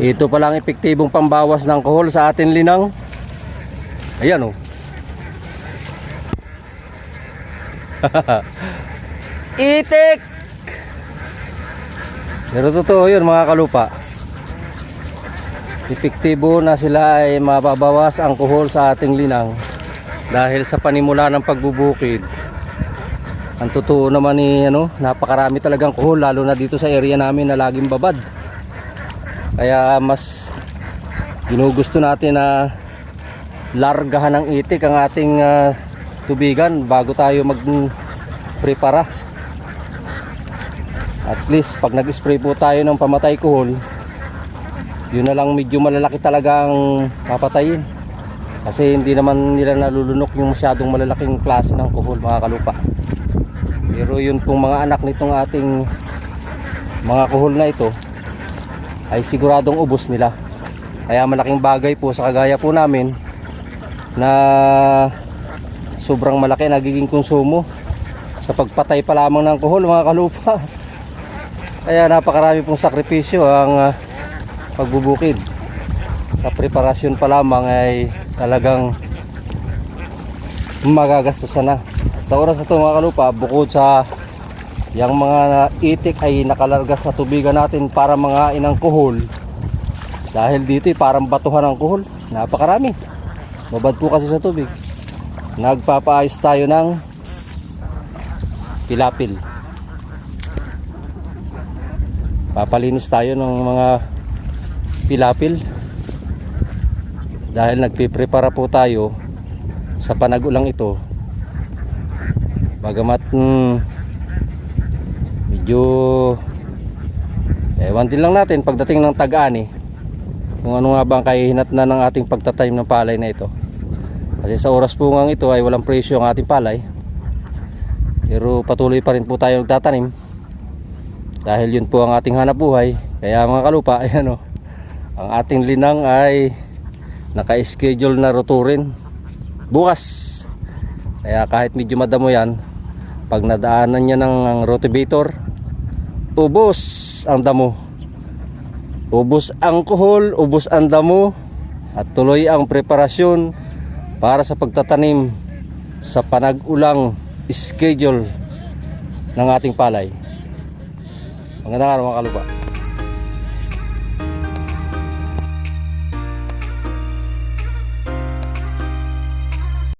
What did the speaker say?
Ito pa lang epektibong pambawas ng kohol sa atin linang. Ayan oh. Itik! Pero totoo yun mga kalupa. Epektibo na sila ay mababawas ang kohol sa ating linang dahil sa panimula ng pagbubukid. Ang totoo naman ni ano, napakarami talagang kohol lalo na dito sa area namin na laging babad. Kaya mas ginugusto natin na largahan ng itik ang ating ah, tubigan bago tayo mag-prepara. At least pag nag-spray po tayo ng pamatay kuhol, yun na lang medyo malalaki talagang papatayin. Kasi hindi naman nila nalulunok yung masyadong malalaking klase ng kuhol mga kalupa. Pero yun pong mga anak nitong ating mga kuhol na ito ay siguradong ubos nila. Kaya malaking bagay po sa kagaya po namin na sobrang malaki nagiging konsumo sa pagpatay pa lamang ng kuhol mga kalupa. Kaya napakarami pong sakripisyo ang ah, pagbubukid. Sa preparasyon pa lamang ay talagang magagastusan na. Sa oras na ito mga kalupa, bukod sa yung mga itik ay nakalarga sa tubigan natin para mga inang kuhol. Dahil dito ay parang batuhan ng kuhol. Napakarami. Babad po kasi sa tubig. Nagpapaayos tayo ng pilapil. Papalinis tayo ng mga pilapil. Dahil nagpiprepara po tayo sa panagulang ito. Bagamat mm, medyo ewan din lang natin pagdating ng tag-ani kung ano nga ba ang kahihinat na ng ating pagtatanim ng palay na ito. Kasi sa oras po ngang ito ay walang presyo ang ating palay. Pero patuloy pa rin po tayo nagtatanim. Dahil yun po ang ating hanap buhay. Kaya mga kalupa, ayan o. Ang ating linang ay naka-schedule na roturin bukas. Kaya kahit medyo madamo yan, pag nadaanan niya ng rotivator, ubos ang damo. Ubos ang kuhol, ubos ang damo, at tuloy ang preparasyon para sa pagtatanim sa panag-ulang schedule ng ating palay. Magandang araw mga kalupa.